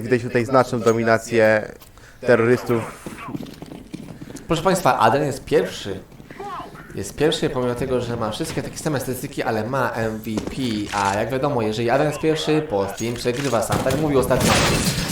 Widać tutaj znaczną dominację terrorystów. Proszę Państwa, Adrian jest pierwszy. Jest pierwszy, pomimo tego, że ma wszystkie takie same statystyki, ale ma MVP. A jak wiadomo, jeżeli Adrian jest pierwszy, Postim przegrywa sam. Tak mówił ostatnio.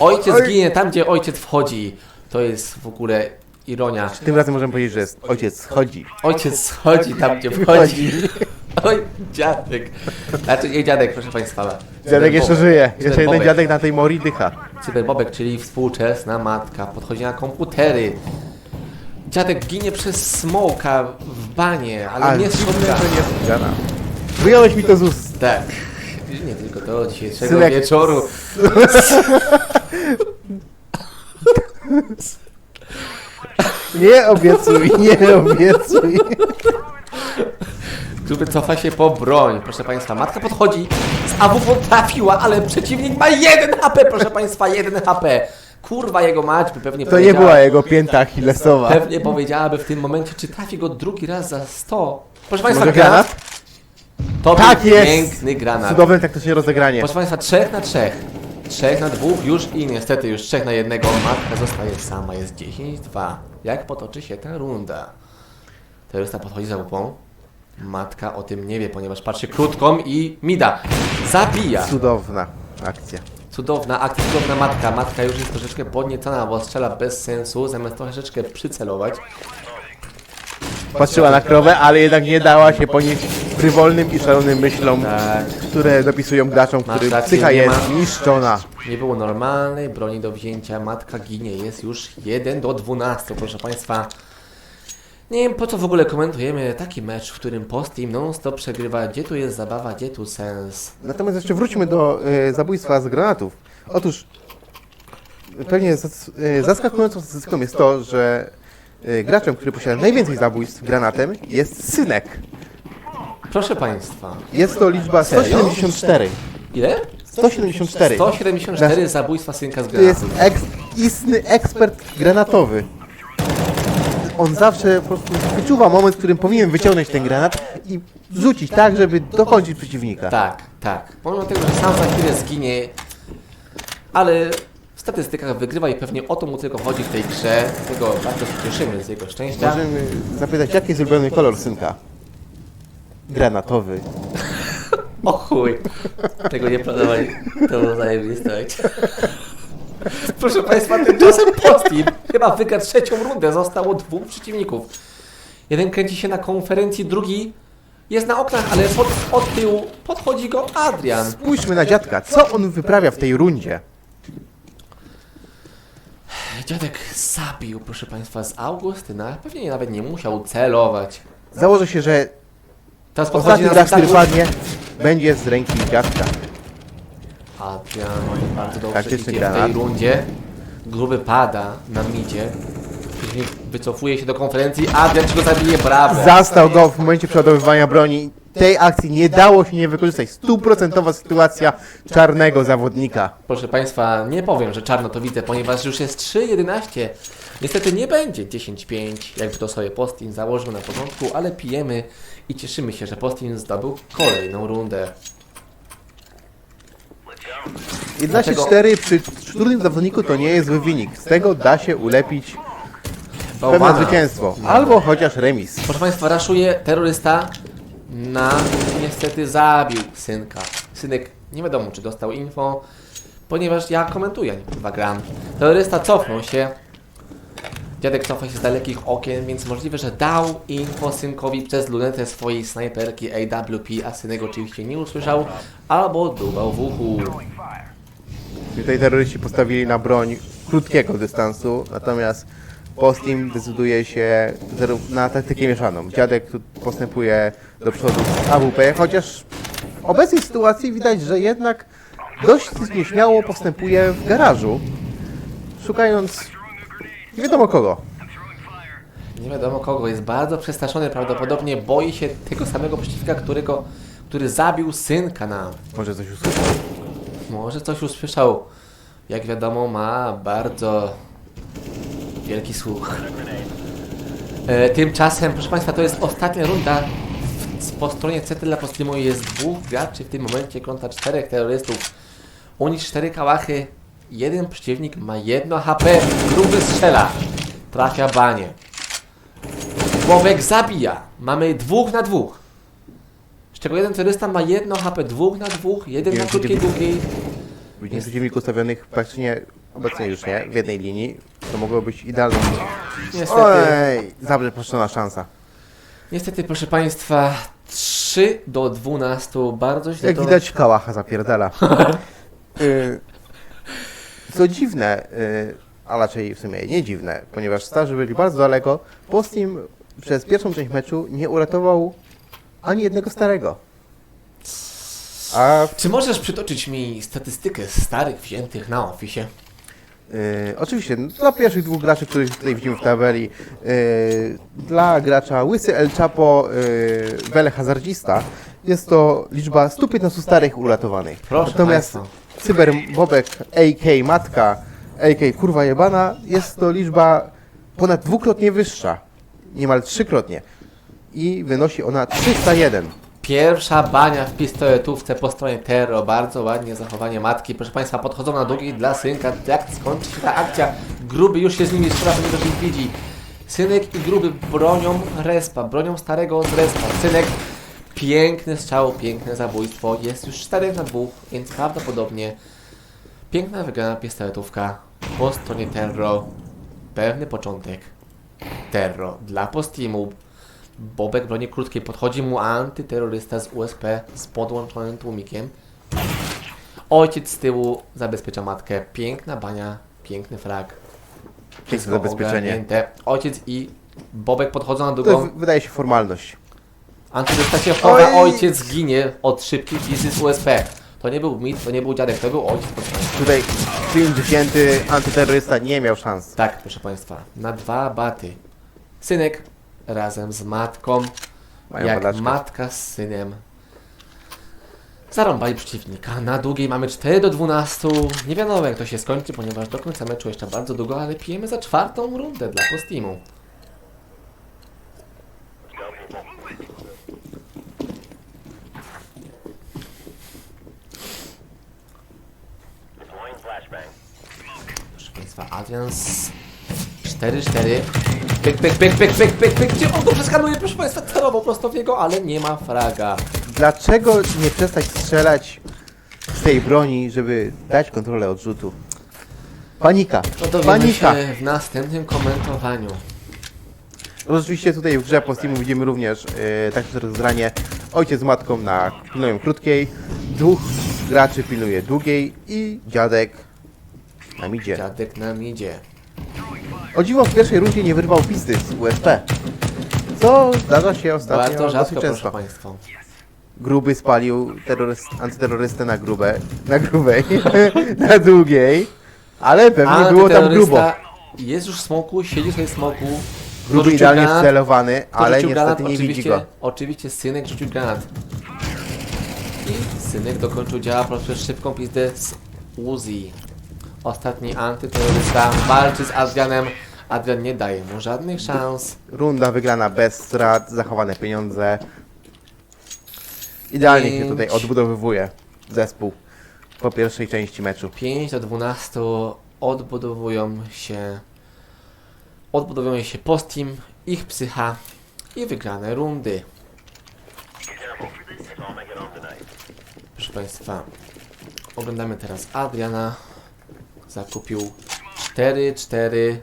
Ojciec Oj. ginie tam, gdzie ojciec wchodzi. To jest w ogóle ironia. Tym razem możemy powiedzieć, że jest ojciec schodzi. Ojciec schodzi tam, gdzie wchodzi. Oj, dziadek. Znaczy, nie dziadek, proszę Państwa. Dziadek jeszcze żyje. Jeszcze jeden Cyberbobek. dziadek na tej mori dycha. Cyberbobek, czyli współczesna matka, podchodzi na komputery. Dziadek ginie przez smoka w banie, ale nie z. Wyjąłeś mi to z ust. Tak. Nie tylko to, dzisiejszego Synek. wieczoru. Nie obiecuj, nie obiecuj. Gruby cofa się po broń, proszę Państwa. Matka podchodzi, z AWP trafiła, ale przeciwnik ma jeden HP, proszę Państwa, jeden HP. Kurwa, jego mać by pewnie To nie powiedziała, była jego pięta achillesowa. Pewnie powiedziałaby w tym momencie, czy trafi go drugi raz za 100. Proszę Państwa, Może granat? granat? To Tak był jest! piękny granat. Cudowne taktycznie rozegranie. Proszę Państwa, trzech na trzech. Trzech na dwóch już i niestety już trzech na jednego. Matka zostaje sama, jest 10-2. Jak potoczy się ta runda? Terrorysta podchodzi za łupą. Matka o tym nie wie, ponieważ patrzy krótką i mida. Zabija. Cudowna akcja. Cudowna akcja, cudowna matka. Matka już jest troszeczkę podniecona, bo strzela bez sensu, zamiast troszeczkę przycelować. Patrzyła na krowę, ale jednak nie dała się ponieść frywolnym i szalonym myślom, Tak, które dopisują graczom, Masz którym rację, psycha nie jest ma- niszczona. nie było normalnej broni do wzięcia. Matka ginie, jest już 1 do 12, proszę Państwa. Nie wiem po co w ogóle komentujemy taki mecz, w którym post-team non-stop przegrywa. Gdzie tu jest zabawa, gdzie tu sens? Natomiast jeszcze wróćmy do e, zabójstwa z granatów. Otóż pewnie zas- e, zaskakującą statystyką jest to, że e, graczem, który posiada najwięcej zabójstw granatem jest Synek. Proszę Państwa. Jest to liczba Serio? 174. Ile? 174. 174 zabójstwa synka z To jest granatu. eks, istny ekspert granatowy. On zawsze po prostu wyczuwa moment, w którym powinien wyciągnąć ten granat i rzucić tak, żeby dokończyć przeciwnika. Tak, tak. Pomimo tego, że sam za chwilę zginie, ale w statystykach wygrywa i pewnie o to mu tylko chodzi w tej grze. Tego bardzo się cieszymy z jego szczęścia. Możemy zapytać, jaki jest ulubiony kolor synka? Granatowy. O chuj. Tego nie planowali. To było zajebiste. Proszę Państwa, tymczasem Postim chyba wygrał trzecią rundę. Zostało dwóch przeciwników. Jeden kręci się na konferencji, drugi jest na oknach, ale pod, od tyłu podchodzi go Adrian. Spójrzmy na dziadka. Co on wyprawia w tej rundzie? Dziadek zabił, proszę Państwa, z Augustyna. Pewnie nawet nie musiał celować. Założę się, że Teraz podchodzi ostatni na który padnie, będzie z ręki dziadka. Adrian bardzo dobrze Taktyczny idzie w granat. tej rundzie. Gruby pada na midzie. Później wycofuje się do konferencji. Adrian czy go zabije, brawo. Zastał go w momencie przeładowywania broni. Tej akcji nie dało się nie wykorzystać. Stuprocentowa sytuacja czarnego zawodnika. Proszę Państwa, nie powiem, że czarno to widzę, ponieważ już jest 3.11. Niestety nie będzie 10.5, jakby to sobie Postin założył na początku, ale pijemy i cieszymy się, że Postin zdobył kolejną rundę. 11-4 przy trudnym zawodniku to nie jest zły wynik. Z tego da się ulepić pewne Bałwana. zwycięstwo. Albo chociaż remis. Proszę Państwa, raszuje terrorysta na... niestety zabił synka. Synek nie wiadomo, czy dostał info, ponieważ ja komentuję, a nie kurwa gram. Terrorysta cofnął się. Dziadek cofa się z dalekich okien, więc możliwe, że dał info synkowi przez lunetę swojej snajperki AWP, a synek oczywiście nie usłyszał, albo dubał w uchu. Tutaj terroryści postawili na broń krótkiego dystansu, natomiast Postim decyduje się na taktykę mieszaną. Dziadek postępuje do przodu z AWP, chociaż w obecnej sytuacji widać, że jednak dość nieśmiało postępuje w garażu, szukając nie wiadomo kogo. Nie wiadomo kogo, jest bardzo przestraszony, prawdopodobnie boi się tego samego przeciwnika, którego, który zabił synka na Może coś usłyszał. Może coś usłyszał. Jak wiadomo, ma bardzo wielki słuch. E, tymczasem, proszę Państwa, to jest ostatnia runda. W, po stronie CT dla Postlimu jest dwóch graczy w tym momencie kontra czterech terrorystów. U nich cztery kałachy, Jeden przeciwnik ma jedno HP. Gruby strzela. Trafia banie. Bobek zabija. Mamy dwóch na dwóch. Z czego jeden terrorysta ma jedno HP. Dwóch na dwóch. Jeden na krótkiej, długiej. Widzimy przeciwników ustawionych praktycznie, obecnie już nie, w jednej linii. To mogło być idealną... Niestety. Ojej, zabezpieczona szansa. Niestety, proszę Państwa, 3 do 12. Bardzo źle Jak to... widać, kałacha zapierdala. Y, Co dziwne, y, a raczej w sumie nie dziwne, ponieważ starzy byli bardzo daleko, Postim przez pierwszą część meczu nie uratował ani jednego starego. A Czy możesz przytoczyć mi statystykę starych wziętych na Office? y, oczywiście no, dla pierwszych dwóch graczy, których tutaj widzimy w tabeli, y, dla gracza Łysy El Chapo, y, Wele Hazardzista, jest to liczba 115 starych uratowanych. Proszę Natomiast Państwa. Cyber Bobek, AK Matka, AK Kurwa Jebana, jest to liczba ponad dwukrotnie wyższa, niemal trzykrotnie. I wynosi ona 301. Pierwsza bania w pistoletówce po stronie Terro. Bardzo ładnie zachowanie matki. Proszę Państwa, podchodzą na długi dla synka. Jak skończy się ta akcja? Gruby już się z nimi strzela, ponieważ ich widzi. Synek i gruby bronią respa, bronią starego z respa. Synek, piękny strzał, piękne zabójstwo. Jest już 4 na 2, więc prawdopodobnie piękna wygrana pistoletówka po stronie Terro. Pewny początek. Terro dla Postimu. Bobek broni krótkiej, podchodzi mu antyterrorysta z USP z podłączonym tłumikiem. Ojciec z tyłu zabezpiecza matkę. Piękna bania, piękny frag. Piękne Wszystko zabezpieczenie. ogarnięte. Ojciec i Bobek podchodzą na To długą. jest, wydaje się formalność. Antyterrorysta się chowa, Oj! ojciec ginie od szybkiej fizy z USP. To nie był mit, to nie był dziadek, to był ojciec. Tutaj film wzięty antyterrorysta nie miał szans. Tak, proszę Państwa, na dwa baty. Synek razem z matką, Mają jak padaczkę. matka z synem. Zarąbali przeciwnika. Na długiej mamy 4 do 12. Nie wiadomo jak to się skończy, ponieważ do końca meczu jeszcze bardzo długo, ale pijemy za czwartą rundę dla Postimu. Proszę Państwa, Adrian z 4-4. Pyk, pyk, pyk, pyk, pyk, pyk, pyk. Gdzie on to przeskanuje? Proszę Państwa, celował prosto w niego, ale nie ma fraga. Dlaczego nie przestać strzelać z tej broni, żeby dać kontrolę odrzutu? Panika. To dowiemy Panika. się w następnym komentowaniu. Rzeczywiście tutaj w grze po Steamu widzimy również e, takie rozgranie. Ojciec z matką na pilnują krótkiej, dwóch graczy pilnuje długiej i dziadek na midzie. Dziadek nam idzie. O dziwo w pierwszej rundzie nie wyrwał pizdy z USP. Co zdarza się ostatnio Bardzo rzadko, dosyć proszę często. Państwa. Gruby spalił terroryst, antyterrorystę na grube, na grubej, na długiej, ale pewnie było tam grubo. Antyterrorysta Jest już w smoku, siedzi sobie w smoku. Gruby idealnie granat, celowany, kto ale rzucił niestety nie widzi oczywiście, go. Oczywiście synek rzucił granat. I synek dokończył działa poprzez szybką pizdę z Uzi. Ostatni antyterrorysta walczy z Adrianem. Adrian nie daje mu żadnych szans. Runda wygrana bez strat, zachowane pieniądze. Idealnie się Pięć. tutaj odbudowywuje zespół po pierwszej części meczu. 5 do 12 odbudowują się odbudowują się Postim, ich psycha i wygrane rundy. Proszę Państwa, oglądamy teraz Adriana. Zakupił 4-4.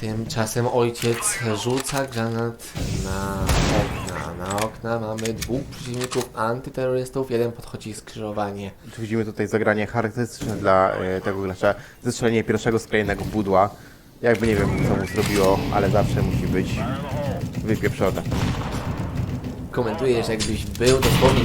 Tymczasem ojciec rzuca granat na okna. Na okna mamy dwóch przeciwników antyterrorystów. Jeden podchodzi skrzyżowanie. Tu widzimy tutaj zagranie charakterystyczne dla e, tego gracza. Zestrzelenie pierwszego sklejnego pudła. Jakby nie wiem co mu zrobiło, ale zawsze musi być wypieprzone. Komentujesz, jakbyś był dosłownie.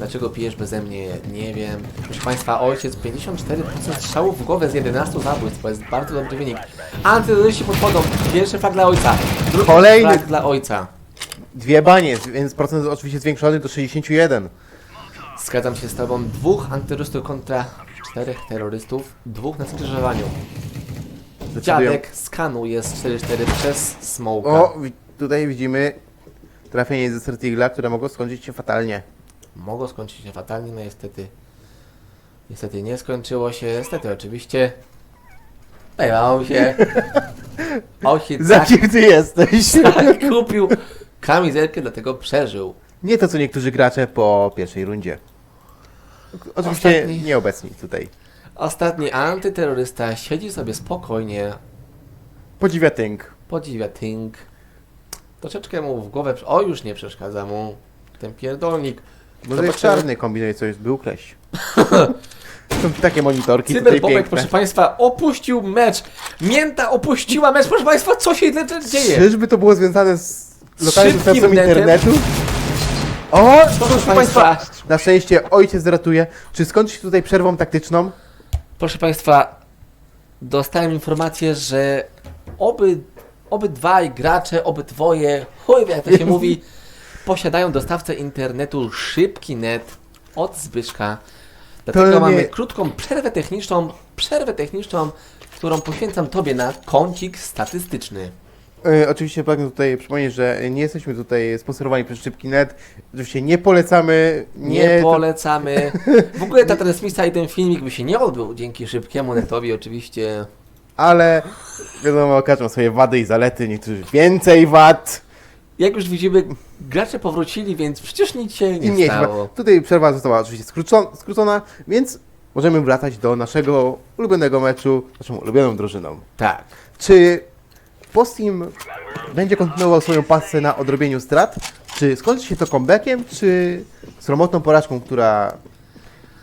Dlaczego pijesz beze mnie? Nie wiem. Proszę Państwa, ojciec 54% strzałów w głowę z 11 zabójstw. To jest bardzo dobry wynik. Antyterroryści podchodzą. Pierwszy flag dla ojca. Drugi Kolejny. flag dla ojca. Dwie banie, więc procent oczywiście zwiększony do 61. Zgadzam się z Tobą. Dwóch antyterrorystów kontra czterech terrorystów. Dwóch na skrzyżowaniu. Decydują- Dziadek skanuje z 4-4 przez smoka. O, wi- tutaj widzimy trafienie ze Sertigla, które mogło skończyć się fatalnie. Mogło skończyć się fatalnie, no niestety. Niestety nie skończyło się, niestety oczywiście. Pojechał się. Ojciec Za kim ty jesteś? tak kupił kamizelkę, dlatego przeżył. Nie to, co niektórzy gracze po pierwszej rundzie. Oczywiście Ostatni. nieobecni tutaj. Ostatni antyterrorysta siedzi sobie spokojnie, Podziwia tynk. podziwia Tink. Troszeczkę mu w głowę... O, już nie przeszkadza mu ten pierdolnik. Może jest Zobaczymy. czarny, kombinuje coś, by ukraść. Są takie monitorki tutaj Cyberbobek, piękne. proszę Państwa, opuścił mecz. Mięta opuściła mecz. Proszę Państwa, co się dzieje? Czyżby to było związane z lokalnym Szybkim dostawcą netem. internetu? O, proszę Państwa. Państwa, na szczęście ojciec ratuje. Czy skończy się tutaj przerwą taktyczną? Proszę Państwa, dostałem informację, że oby, obydwaj gracze, obydwoje, chuj wie, jak to się mówi, posiadają dostawcę internetu szybki net od Zbyszka. Dlatego To mamy krótką przerwę techniczną, przerwę techniczną, którą poświęcam Tobie na kącik statystyczny. E, oczywiście pragnę tutaj przypomnieć, że nie jesteśmy tutaj sponsorowani przez Szybki Net. Oczywiście nie polecamy. Nie, Nie, polecamy. W ogóle ta transmisja i ten filmik by się nie odbył dzięki szybkiemu netowi oczywiście. ale wiadomo, każdy ma swoje wady i zalety. Niektórzy więcej wad. Jak już widzimy, gracze powrócili, więc przecież nic się nie mniej. stało. Tutaj przerwa została oczywiście skrócona, skrócona, więc możemy wracać do naszego ulubionego meczu, naszą ulubioną drużyną. Tak. Czy Postim będzie kontynuował swoją pasję na odrobieniu strat? Czy skończy się to comebackiem, czy sromotną porażką, która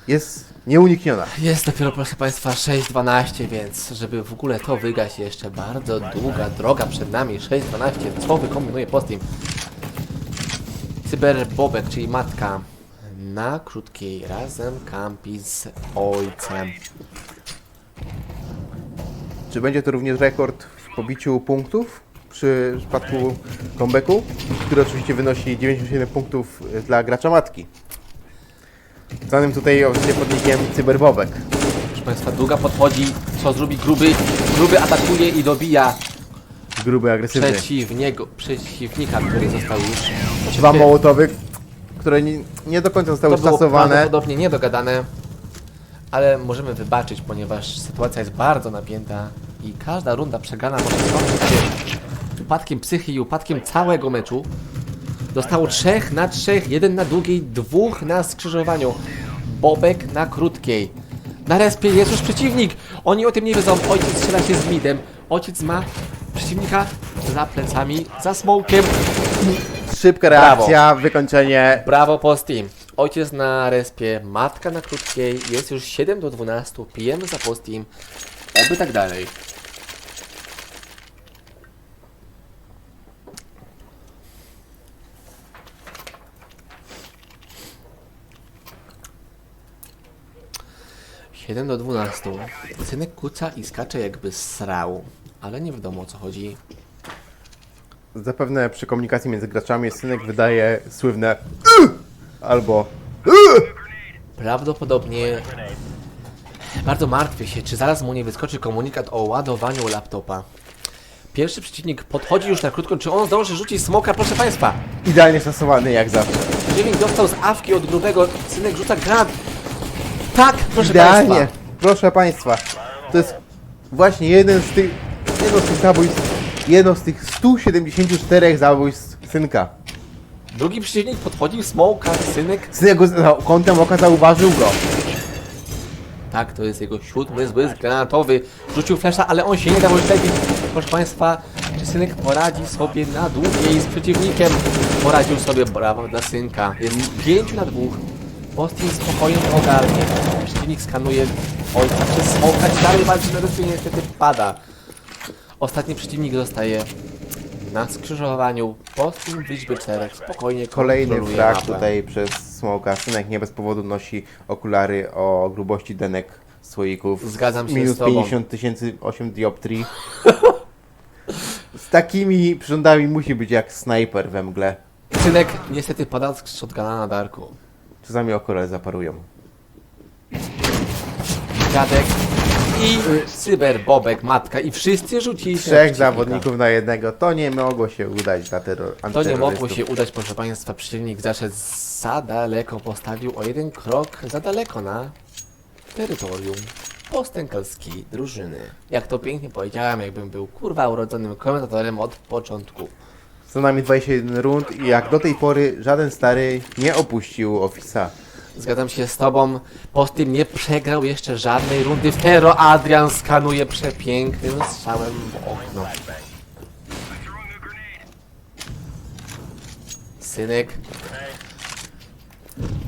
jest nieunikniona? Jest dopiero, proszę Państwa, 6.12, więc żeby w ogóle to wygrać jeszcze bardzo długa droga przed nami. 6.12, co wykombinuje Postim? Cyberbobek, czyli matka na krótkiej razem kampi z ojcem. Czy będzie to również rekord w pobiciu punktów przy przypadku comebacku, który oczywiście wynosi 97 punktów dla gracza matki? Znanym tutaj oczywiście podnikiem Cyberbobek. Proszę Państwa, długa podchodzi, co zrobi gruby? Gruby atakuje i dobija Gruby, agresywny. przeciwniego, przeciwnika, który został już... Dwa oczywiście- mołotowy, które nie, nie do końca zostały To było prawdopodobnie niedogadane, ale możemy wybaczyć, ponieważ sytuacja jest bardzo napięta i każda runda przegrana może skończyć się upadkiem psychy i upadkiem całego meczu. Zostało trzech na trzech, jeden na długiej, dwóch na skrzyżowaniu. Bobek na krótkiej. Na respie jest już przeciwnik. Oni o tym nie wiedzą. Ojciec strzela się z midem. Ojciec ma przeciwnika za plecami, za smokiem. Szybka reakcja, wykończenie. Brawo Postim. Ojciec na respie, matka na krótkiej, jest już 7 do 12, pijemy za Postim. Oby tak dalej. Siedem do 12. Synek kuca i skacze jakby srał, ale nie wiadomo o co chodzi. Zapewne przy komunikacji między graczami synek wydaje sływne albo Prawdopodobnie bardzo martwię się, czy zaraz mu nie wyskoczy komunikat o ładowaniu laptopa. Pierwszy przeciwnik podchodzi już na krótko, czy on zdąży rzucić smoka? Proszę Państwa, idealnie stosowany jak zawsze. przeciwnik dostał z awki od grubego, synek rzuca granat. Tak, proszę Idealnie. Państwa. Proszę Państwa, to jest właśnie jeden z tych, jedno z tych zabójstw, jedno z tych 174 zabójstw synka. Drugi przeciwnik podchodził smoka, synek. Synek go za kątem oka zauważył go. Tak, to jest jego siódmy zbłysk granatowy. Rzucił flesza, ale on się nie dał oślepić. Proszę Państwa, czy synek poradzi sobie na długiej z przeciwnikiem? Poradził sobie, brawo dla synka. Jest 5 na 2. Postin spokojnie to ogarnie. Przeciwnik skanuje ojca przez smoka i dalej walczy na rysu i niestety pada. Ostatni przeciwnik zostaje na skrzyżowaniu. Postin w liczbie 4. Spokojnie Kolejny kontroluje frag mapę. tutaj przez smoka. Synek nie bez powodu nosi okulary o grubości denek słoików. Zgadzam się Minus z tobą. 50 tysięcy 8 dioptrii. Z takimi przyrządami musi być jak snajper we mgle. Synek niestety pada z shotguna na darku. Czasami okulary zaparują. Dziadek i cyberbobek, matka i wszyscy rzucili się na Trzech przeciwnika. zawodników na jednego. To nie mogło się udać dla terror, To nie mogło się udać, proszę Państwa. Przeciwnik zaszedł za daleko, postawił o jeden krok za daleko na terytorium postękalskiej drużyny. Jak to pięknie powiedziałem, jakbym był kurwa urodzonym komentatorem od początku. Co najmniej 21 rund i jak do tej pory żaden stary nie opuścił Office'a. Zgadzam się z tobą. Postim nie przegrał jeszcze żadnej rundy. Fero Adrian skanuje przepięknym strzałem w okno. Synek.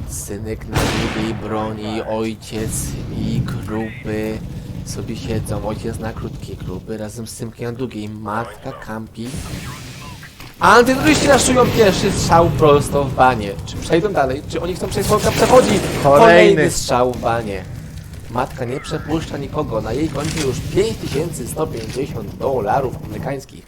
Synek na długiej broni, ojciec i grupy sobie siedzą. Ojciec na krótkiej grupy razem z synkiem na długiej. Matka kampi. Antyturyści naszują pierwszy strzał prosto w banie. Czy przejdą dalej? Czy oni chcą przejść? Słonka przechodzi. Kolejny. Kolejny strzał w banie. Matka nie przepuszcza nikogo. Na jej koncie już 5150 dolarów amerykańskich.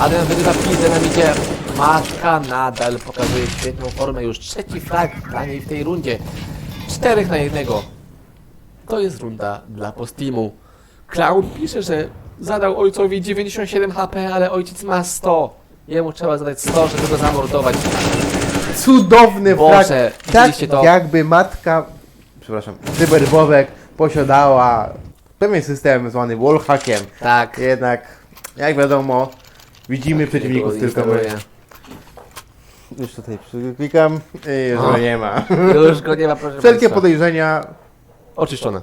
Adam wygrywa pizdę na midzie. Matka nadal pokazuje świetną formę. Już trzeci frag dla niej w tej rundzie. Czterech na jednego. To jest runda dla Postimu. Clown pisze, że zadał ojcowi 97 HP, ale ojciec ma 100. Jemu trzeba zadać 100, żeby go zamordować. Cudowny Boże, frag! Tak widzieliście to? jakby matka, przepraszam, cyberbowek posiadała pewien system zwany wallhackiem. Tak. Jednak, jak wiadomo, widzimy przeciwników Go tylko my. Już tutaj klikam i już O. go nie ma. Już go nie ma, proszę Wszelkie państwa. podejrzenia Oczyszczone.